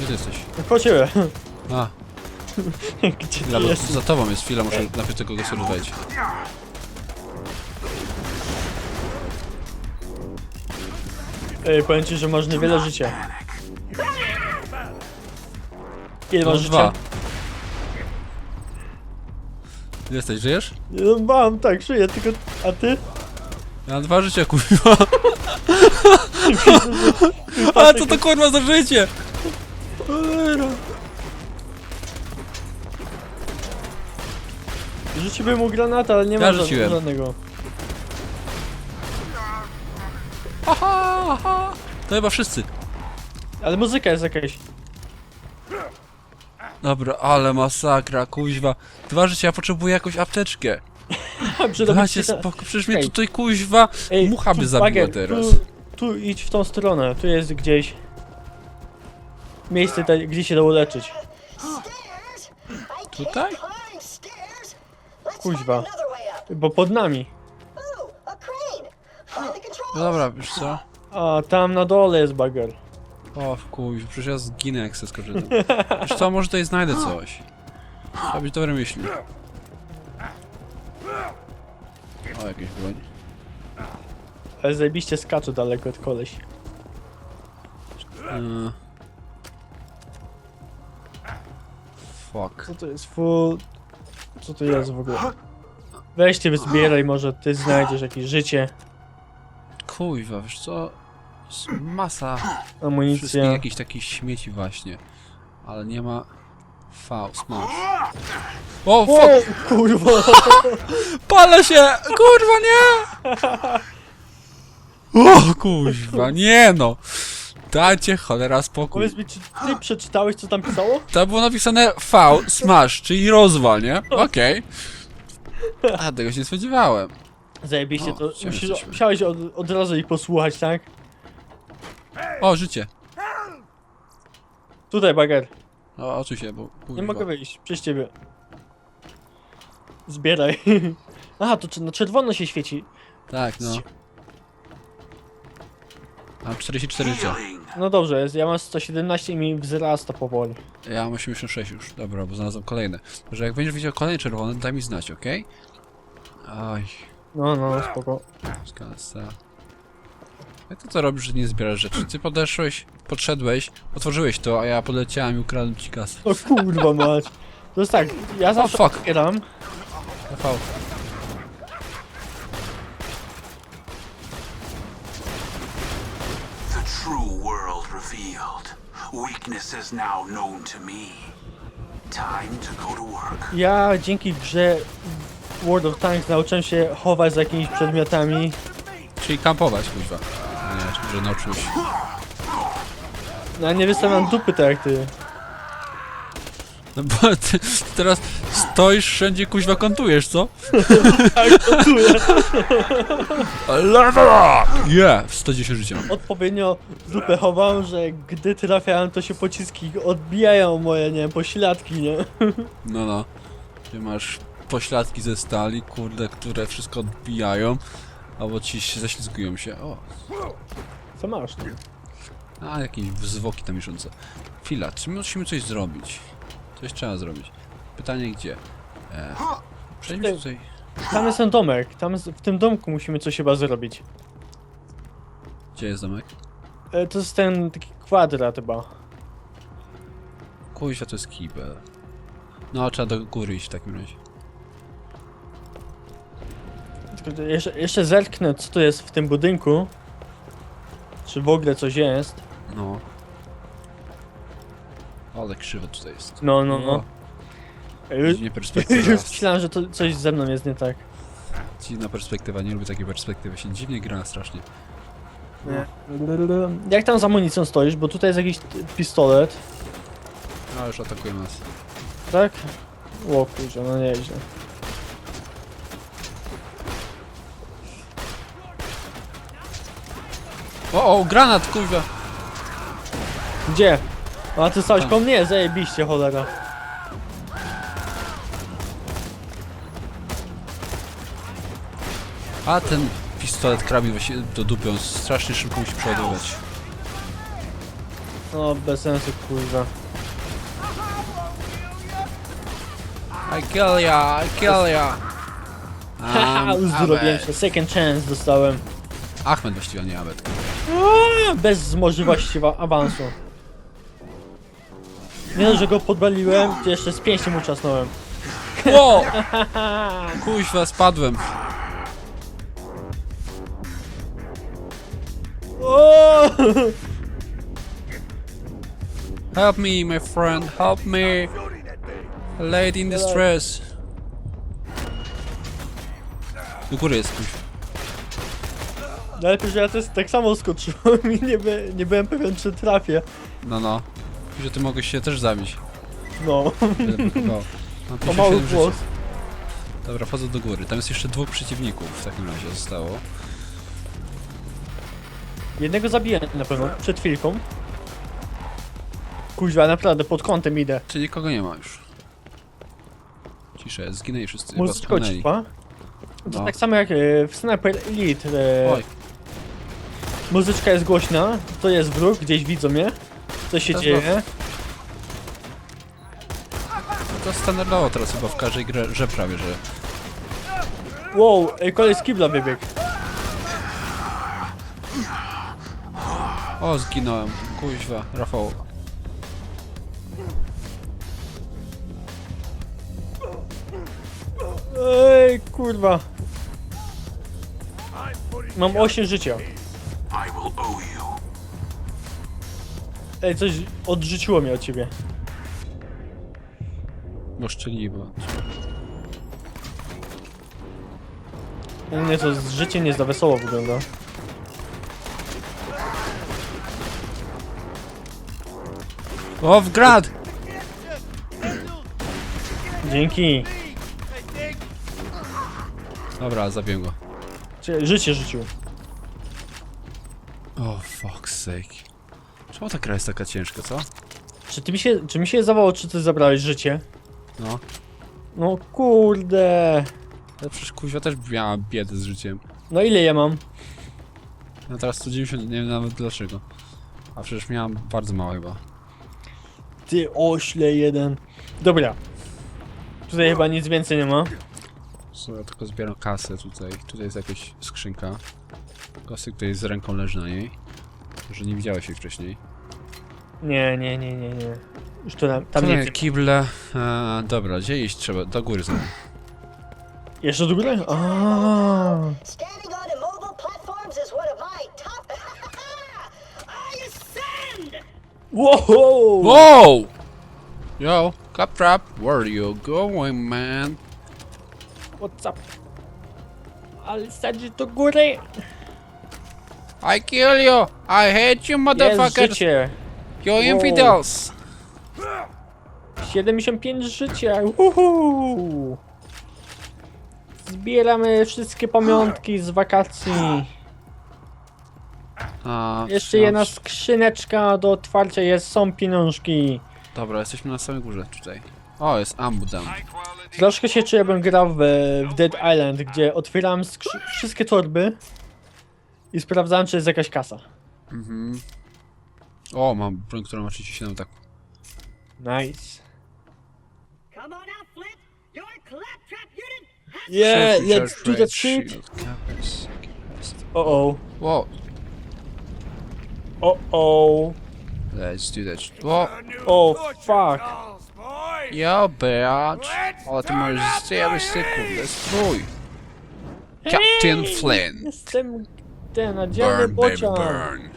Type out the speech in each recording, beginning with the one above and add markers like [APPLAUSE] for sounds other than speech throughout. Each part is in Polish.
Gdzie ty jesteś? Ciebie. A, [LAUGHS] Gdzie ty bo jesteś? za tobą jest chwila, muszę najpierw tego go sobie wejść. Ej, powiem ci, że masz niewiele życia. Ile masz dwa. życia? Gdzie jesteś, żyjesz? No, mam, tak, żyję, tylko... A ty? Ja mam dwa życia, kurwa. [LAUGHS] [LAUGHS] A co to kurwa za życie? Cholera. Rzuciłbym mu granata, ale nie Ja ma ża- rzuciłem. żadnego. Aha, aha. To chyba wszyscy. Ale muzyka jest jakaś. Dobra, ale masakra, kuźwa. Dwa życia, ja potrzebuję jakąś apteczkę. Przyda Dajcie spokój, przecież mnie tutaj kuźwa mucha by zabiła teraz. Tu, tu idź w tą stronę, tu jest gdzieś... Miejsce, te- gdzie się da uleczyć. Stairs? I Tutaj? Kuźwa. Bo pod nami. No dobra, wiesz co? A, tam na dole jest bager. O, kuźwa, przecież ja zginę jak se skoczę tam. Wiesz co, może tutaj znajdę coś. Trzeba być dobre myśli. O, jakieś broń. Ale zajebiście skacze daleko od koleś. Eee. Fuck. Co to jest? Full... Co to jest w ogóle? Weź ty zbieraj, może ty znajdziesz jakieś życie, Kuźwa, wiesz co? Jest masa wszystkich amunicja. jakichś takich śmieci właśnie. Ale nie ma... V, smash. O, O, fuck! kurwa! [LAUGHS] Palę się! Kurwa, nie! [LAUGHS] O, kuźwa, nie no! Dajcie cholera spokój. Powiedz mi, czy ty przeczytałeś, co tam pisało? To było napisane V, smash, czyli rozwal, nie? Okej. A, tego się nie spodziewałem. Zajebiście, O, to gdzie musisz, jesteśmy? musiałeś od, od razu ich posłuchać, tak? O, życie. Tutaj, bager. O, się, bo. Nie mogę wyjść, przez ciebie. Zbieraj. [LAUGHS] Aha, to czy- na czerwono się świeci. Tak, no. Mam 44 życia. No dobrze, jest, ja mam 117 i mi wzrasta powoli. Ja mam 86 już. Dobra, bo znalazłem kolejne. Że jak będziesz widział kolejny czerwony, daj mi znać, okej? Oj, No, no, spoko. skasa. Jak to co robisz, że nie zbierasz rzeczy? Ty podeszłeś, podszedłeś, otworzyłeś to, a ja podleciałem i ukradłem ci kasę. O kurwa mać. To jest tak, ja zawsze fuck. otwieram. Rafał. The true world revealed. Weakness is now known to me. Time to go to work. Ja dzięki grze World of Tanks nauczyłem się chować za jakimiś przedmiotami. Czyli kampować, kuźwa. Nie, że nauczyłeś. No ja nie wystawiam dupy tak jak ty. No bo ty teraz stoisz wszędzie, kuźwa, kontujesz, co? [LAUGHS] Level up! Yeah, 110 życia. Odpowiednio dupę chowam, że gdy trafiałem to się pociski odbijają moje, nie wiem, pośladki, nie? [LAUGHS] No, no. Gdzie masz pośladki ze stali, kurde, które wszystko odbijają. Albo ci się ześlizgują się. O, Co masz tu? a jakieś zwłoki tam miszące. Chwila, czy my musimy coś zrobić? Coś trzeba zrobić. Pytanie gdzie? E, przejdźmy tutaj. Tam jest ten domek, tam jest, w tym domku musimy coś chyba zrobić. Gdzie jest domek? E, to jest ten taki kwadrat chyba. Kuźwa, to jest kibel. No, trzeba do góry iść w takim razie. Tylko jeszcze, jeszcze zerknę co to jest w tym budynku. Czy w ogóle coś jest. No. Ale krzywo tutaj jest. No, no, no. Już, Dziwnie perspektywa. [LAUGHS] już myślałem, że to coś ze mną jest nie tak. Dziwna perspektywa, nie lubię takiej perspektywy. Się dziwnie gra strasznie. Nie. Jak tam z amunicją stoisz? Bo tutaj jest jakiś t- pistolet, No, już atakuje nas. tak? O kurczę, no nieźle. O, o, granat, kuźwa! Gdzie? A ty stałeś Tam. po mnie? Zajebiście, cholera. A ten pistolet krabi właśnie do dupy, on strasznie szybko musi przeładować. No, bez sensu, kurwa. I kill ya, I kill ya. Haha, Um, uzdrowiłem Ahmed. się. Second chance dostałem. Ahmed właściwie, a nie Ahmed. Aaa, Bez możliwości wa- awansu. Nie dość, że go podwaliłem, to jeszcze z pięścią uczasnąłem. Wow! [LAUGHS] Kuźwa, spadłem. Help me, my friend, help me. A lady in distress. Do góry jest kuźwa. Najlepiej, że ja też tak samo skoczyłem i nie, by, nie byłem pewien, czy trafię. No, no. Że ty mogłeś się też zabić. No, brakowało? Mam [LAUGHS] o mały 57 głos. Dobra, wchodzę do góry. Tam jest jeszcze dwóch przeciwników w takim razie zostało. Jednego zabiję na pewno, przed chwilką. Kuźwa, naprawdę, pod kątem idę. Czyli nikogo nie ma już. Cisza, zginęli wszyscy. chyba Muzyczka spłynęli. cipa. To No. tak samo jak e, w Sniper Elite. E, Oj, muzyczka jest głośna, to jest wróg, gdzieś widzą mnie. Co się To dzieje? to standardowo teraz chyba w każdej grze, grze prawie, że... Wow, ej, kolej z kibla wybiegł. O, zginąłem. Kuźwa, Rafał. Ej, kurwa. Mam 8 życia. Ej, coś odrzuciło mnie od ciebie. Bo szczeliwa. U mnie to z- życie nie za wesoło wygląda. O, w grad! Dzięki. Dobra, zabiję go. Czy życie rzucił. O, fuck's sake. Czemu ta gra jest taka ciężka, co? Czy ty mi się, czy mi się zawało, czy ty zabrałeś życie? No. No kurde. Ja przecież kuźwa też miała biedę z życiem. No ile ja mam? No teraz 190, nie wiem nawet dlaczego. A przecież miałam bardzo mało chyba. Ty ośle jeden. Dobra. Tutaj chyba nic więcej nie ma. So, ja tylko zbieram kasę tutaj. Tutaj jest jakaś skrzynka. Kosy, tutaj z ręką leży na niej. Że nie widziałeś jej wcześniej. Nie, nie, nie, nie, nie. Już to tam, tam nie kible. E, dobra, gdzie iść trzeba? Do góry znowu. Jeszcze do góry? Aaaa. Standing on immobile platforms is one of my top. I ascend! Wow! Wow! Yo, Claptrap, where are you going, man? What's up? Ale sadzi do góry! I kill you! I hate you, Jest motherfuckers! życie! You infidels! 75 życia! Uhu. Zbieramy wszystkie pamiątki z wakacji. A, Jeszcze jedna skrzyneczka do otwarcia jest, są pieniążki. Dobra, jesteśmy na samej górze tutaj. O, jest Ambudam. Troszkę się czuję, jakbym grał w, w Dead Island, gdzie otwierałem skrzy- wszystkie torby i sprawdzałem, czy jest jakaś kasa. Mhm. O, mam broń, która ma 37 tak. Nice. Come on out, Flint! Your claptrap unit has Yeah, let's do that shit. O o, Wow, o o, let's do that. shit. Wow, o fuck. yo, bitch! Ale ty możesz zjebać sekund, strój! Captain Flynn! Jestem ten nadziany Burn, baby, bocian. burn!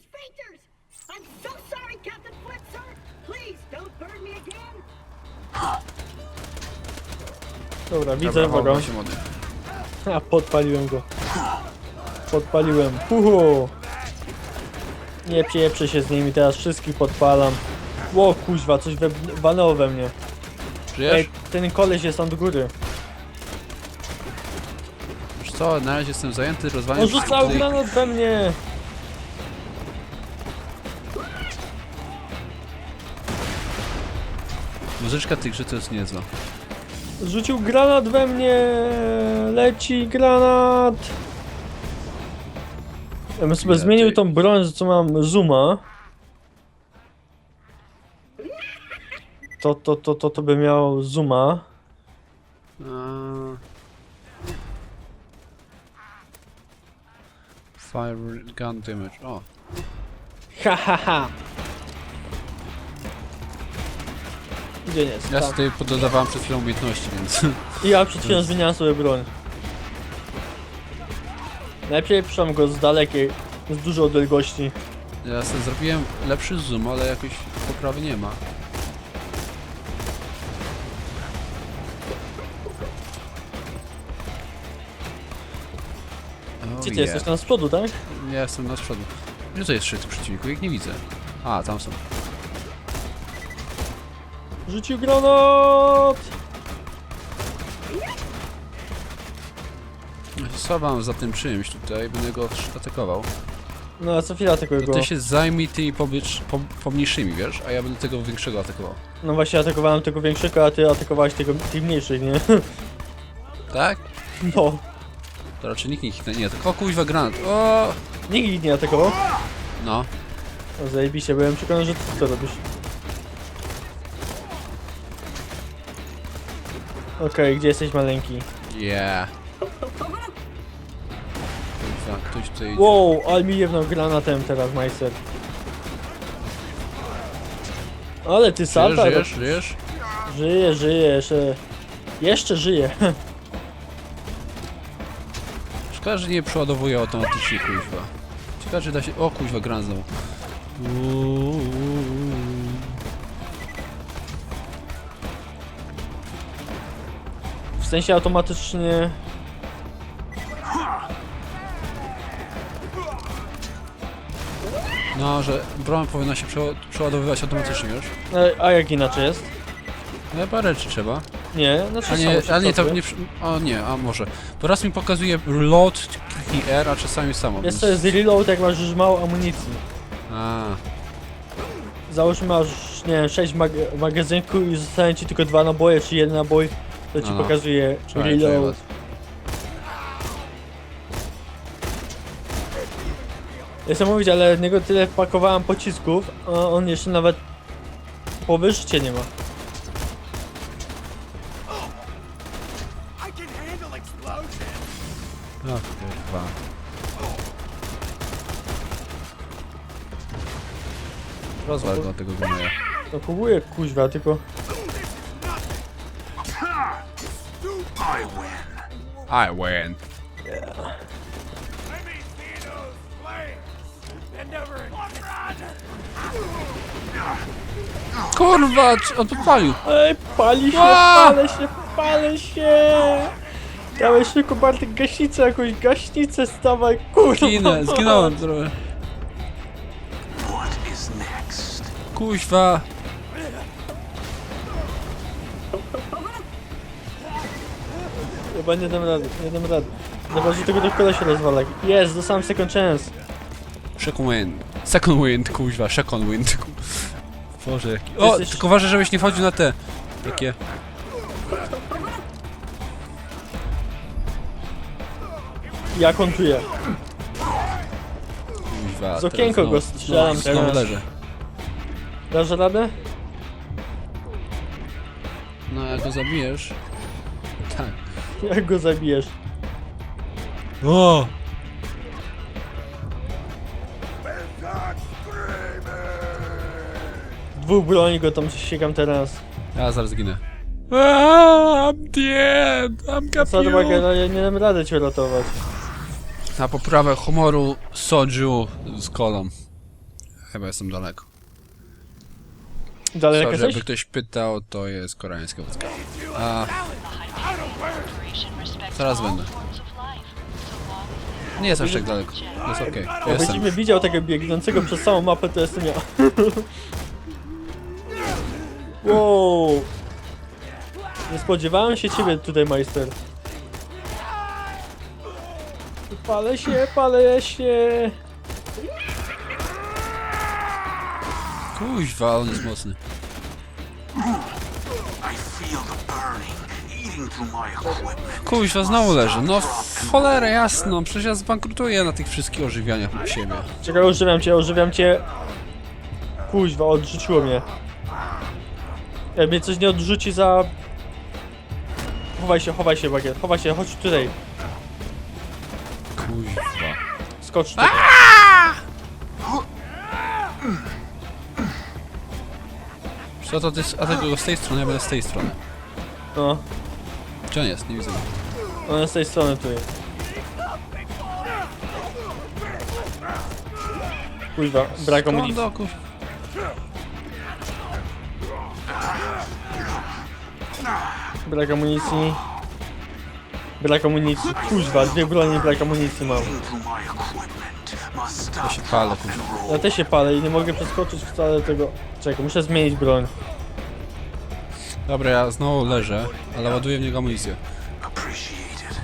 Sphincters! I'm so sorry, Captain Flint, sir! Please, don't burn me again! Dobra, widzę Dobra, się młody. [LAUGHS] A, podpaliłem go. Podpaliłem. Uhu. Nie pieprzę się z nimi, teraz wszystkich podpalam. Ło, kuźwa, coś we, walnęło we mnie. Żyjesz? Ej, ten koleś jest tam do góry. Wiesz co, na razie jestem zajęty On rozwalaniem rzucał wszystkich- granat we mnie! Muzyczka tych grze to jest niezła. Rzucił granat we mnie! Leci granat! Ja bym sobie zmienił tą broń, co mam zooma. To, to, to, to, to by miał zooma. A... Fire gun damage, o. Ha, ha, ha. Gdzie nie jest? Ja tak. sobie pododawałem przed chwilą umiejętności, więc... I ja przed chwilą zmieniałem sobie broń. Najpierw przyszłam go z dalekiej, z dużej odległości. Ja sobie zrobiłem lepszy zoom, ale jakoś poprawy nie ma. Oh, Gdzie ty yeah. jesteś? Tam z przodu, tak? Ja jestem na przodu. Gdzie to jest trzech przeciwników? Ich nie widzę. A, tam są. Rzucił granat! Schowam za tym czymś tutaj, będę go atakował. No a co chwila tylko go. Ty się zajmij tymi poblicz, po, pomniejszymi, wiesz? A ja będę tego większego atakował. No właśnie atakowałem tego większego, a ty atakowałeś tego, tych mniejszych, nie? [LAUGHS] Tak? No. To raczej nikt ich nie atakuje. O kuźwa granat. O! Nikt ich nie atakował. No. No zajebiście, byłem przekonany, że ty to robisz. Okej, gdzie jesteś maleńki? Yeah. Ktoś tutaj idzie. Wow, ale mi jedną granatem teraz, Majster. Ale ty Żyjesz, salta, żyjesz, żyjesz? żyje, żyje, jeszcze, jeszcze żyje. [LAUGHS] Szkoda, że nie przeładowuje automatycznie, kuźwa. Ciekawe, czy da się... O, kuźwa, granat znowu. Uuu. W sensie automatycznie... No, że broń powinna się przeła- przeładowywać automatycznie już. E, A jak inaczej jest? No parę czy trzeba? Nie, znaczy A nie, samo się a nie, to pracuje. nie... przy- O nie, a może. Bo raz mi pokazuje load, kliknij R, a czasami samo. Jest to jest reload, jak masz już mało amunicji. A, Załóżmy masz, nie wiem, 6 mag magazynków i zostają ci tylko dwa naboje, czy jeden nabój, to ci No, no. pokazuje Czekaj, reload. Chcę mówić, ale w niego tyle wpakowałem pocisków, a on jeszcze nawet połowy życia nie ma. O kurwa. Rozwal go tego gnoja. No próbuję kuźwa, tylko... I win. Kurwa, czy- on podpalił. Ej, pali się, Ła! palę się, palę się! Dawaj szybko Bartek gaśnicę, jakąś gaśnicę stawaj, kurwa! Ginę, zginąłem trochę. What is next? Kuźwa. Chyba nie dam rady, nie dam rady. Chyba, że tego do się rozwala. Jest, dostałem second chance. Second wind. Second wind, kuźwa, second wind. Boże, jaki... O, Jesteś- tylko uważaj, żebyś nie wchodził na te... Takie... Jak on czuje? Kuźwa, Z okienko teraz go strzelam znowu- Znowu teraz. leżę. Dasz radę? No, jak go zabijesz... Tak. [LAUGHS] Jak go zabijesz? O! Dwóch broni go tam ścigam teraz. Ja zaraz zginę. I'm dead! I'm Co to no ja nie dam rady cię ratować. Na poprawę humoru soju z kolą. Chyba jestem daleko. Dalej jak Sorry, jesteś? jakby ktoś pytał, to jest koreańska wódka. A, Zaraz będę. nie jest aż tak daleko. Jest okej. Jestem. będziemy widział tego biegnącego przez całą mapę, to jestem ja. [LAUGHS] wow. Nie spodziewałem się ciebie tutaj, majster. Palę się, palę się. Kuźwa, on jest mocny. Kuźwa, znowu leży. No w cholerę jasno, przecież ja zbankrutuję na tych wszystkich ożywianiach u siebie. Czekaj, ożywiam cię, ożywiam cię. Kuźwa, odrzuciło mnie. Jak mnie coś nie odrzuci za... Chowaj się, chowaj się, bagiet. Chowaj się, chodź tutaj. Kuźwa. Skocz tutaj. Co to ty, a tego z tej strony, ja będę z tej strony. No, Gdzie on jest? Nie widzę. go. jest z tej strony tutaj. Kuźwa, brak amunicji. Kondo, kuźwa. Brak amunicji. Brak amunicji. Kuźwa, dwie broni, brak amunicji mam. Ja się palę, and Ja też się palę i nie mogę przeskoczyć wcale tego... Czekaj, muszę zmienić broń. Dobra, ja znowu leżę, ale ładuję w niego amunicję. Appreciated.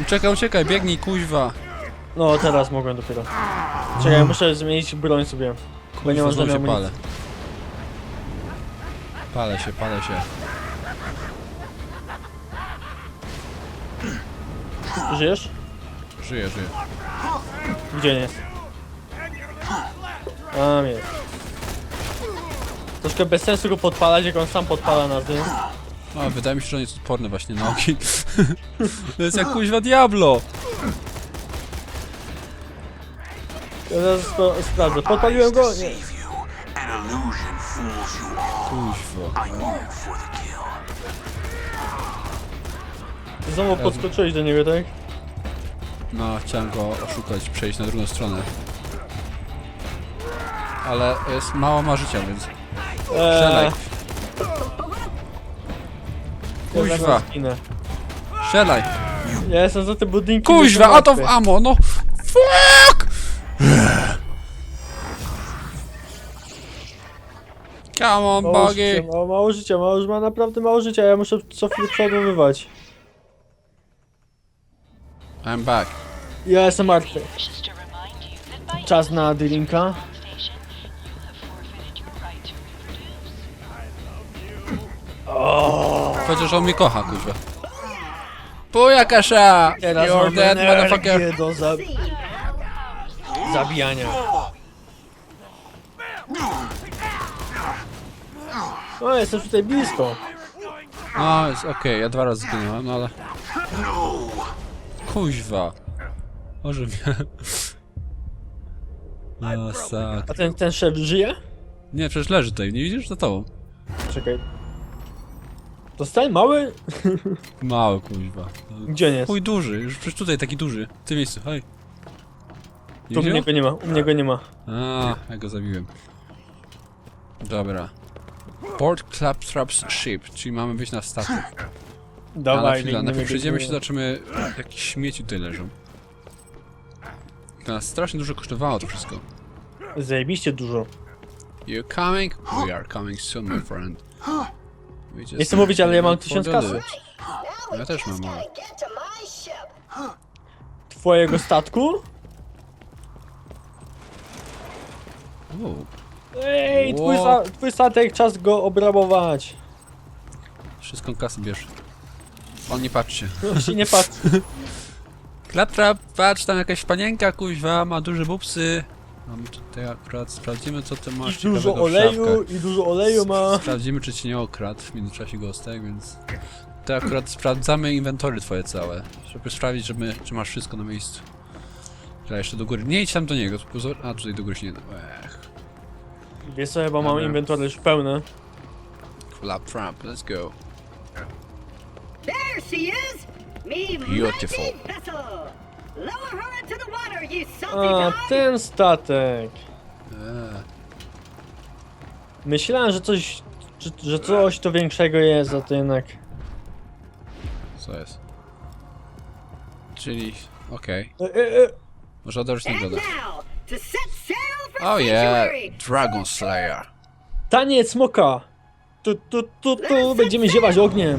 Uciekaj, uciekaj, biegnij, kuźwa. No, teraz mogłem dopiero. Czekaj, muszę zmienić broń sobie. Bo nie mam znowu się palę. Palę się, palę się. Żyjesz? Żyję, żyję. Gdzie nie? A, jest. Troszkę bez sensu go podpalać, jak on sam podpala nas, nie? No, wydaje mi się, że on jest odporny właśnie na ogień. [LAUGHS] to jest jak kuźwa Diablo. Zaraz spra sprawdzę. Podpaliłem go? Nie. Kuźwa. Znowu podskoczyłeś do niego, tak? No, chciałem go oszukać, przejść na drugą stronę. Ale jest mało ma życia, więc strzelaj. Eee, ja Kuźwa. zaraz zginę. Strzelaj. Ja jestem za te budynki. Kuźwa, out of ammo, no. Fuck! Come on, Mało życia, mało, mało życia, mało, ma naprawdę mało życia, ja muszę co chwilę przeładowywać. I'm back. Ja jestem martwy. Czas na drinka. że on mnie kocha, kuźwa. Buja kasza! Teraz You're dead, motherfucker. energię do za... zabijania. O, jestem tutaj blisko. No, jest okej, ja dwa razy zginąłem, no ale... Kuźwa. Może mnie... No. A ten, ten szef żyje? Nie, przecież leży tutaj, nie widzisz? Za tobą. Czekaj. Dostałem mały? Mały, kuźwa. Gdzie on jest? Chuj duży, już przecież tutaj taki duży. W tym miejscu, hej. Nie Tu u mnie widział? go nie ma, u mnie go nie ma. A, ja go zabiłem. Dobra. Port Claptrap's Ship, czyli mamy wyjść na statek. Ale Dawaj, chwila, najpierw przejdziemy się, zobaczymy jakieś śmieci tutaj leżą. To nas strasznie dużo kosztowało to wszystko. Zajebiście dużo. You coming? We are coming soon, my friend. Nie chcę mówić, ale ja mam tysiąc kasy. Ja też mam mało. Twojego statku? Ej, twój, Ło. twój statek, czas go obrabować. Wszystką kasę bierz. On nie patrzy. [LAUGHS] No się nie patrz. Claptrap, [LAUGHS] patrz, tam jakaś panienka kuźwa, ma duże bupsy. Mamy tutaj akurat, sprawdzimy co ty masz I dużo ciekawego w oleju, szafkach. i dużo oleju ma. Sprawdzimy, czy ci nie okradł w międzyczasie gostek, więc... To akurat sprawdzamy inwentory twoje całe, żeby sprawdzić, żeby, czy masz wszystko na miejscu. Czekaj, jeszcze do góry. Nie idź tam do niego, tu pozor... A, tutaj do góry się nie da. Ech. Wiesz co, chyba mam Dobra. inwentory już pełne. Claptrap, let's go. There she is! Me Beautiful. mighty vessel! Lower her into the water, you salty A, dog! ten statek. Eee, Myślałem, że coś, że, że coś to większego jest, a to jednak... co jest? Czyli, okej. E, e, e. Może And now, to set sail for Oh yeah! Dragon Slayer. Taniec smoka. Tu, tu, tu, tu, będziemy ziewać ogniem.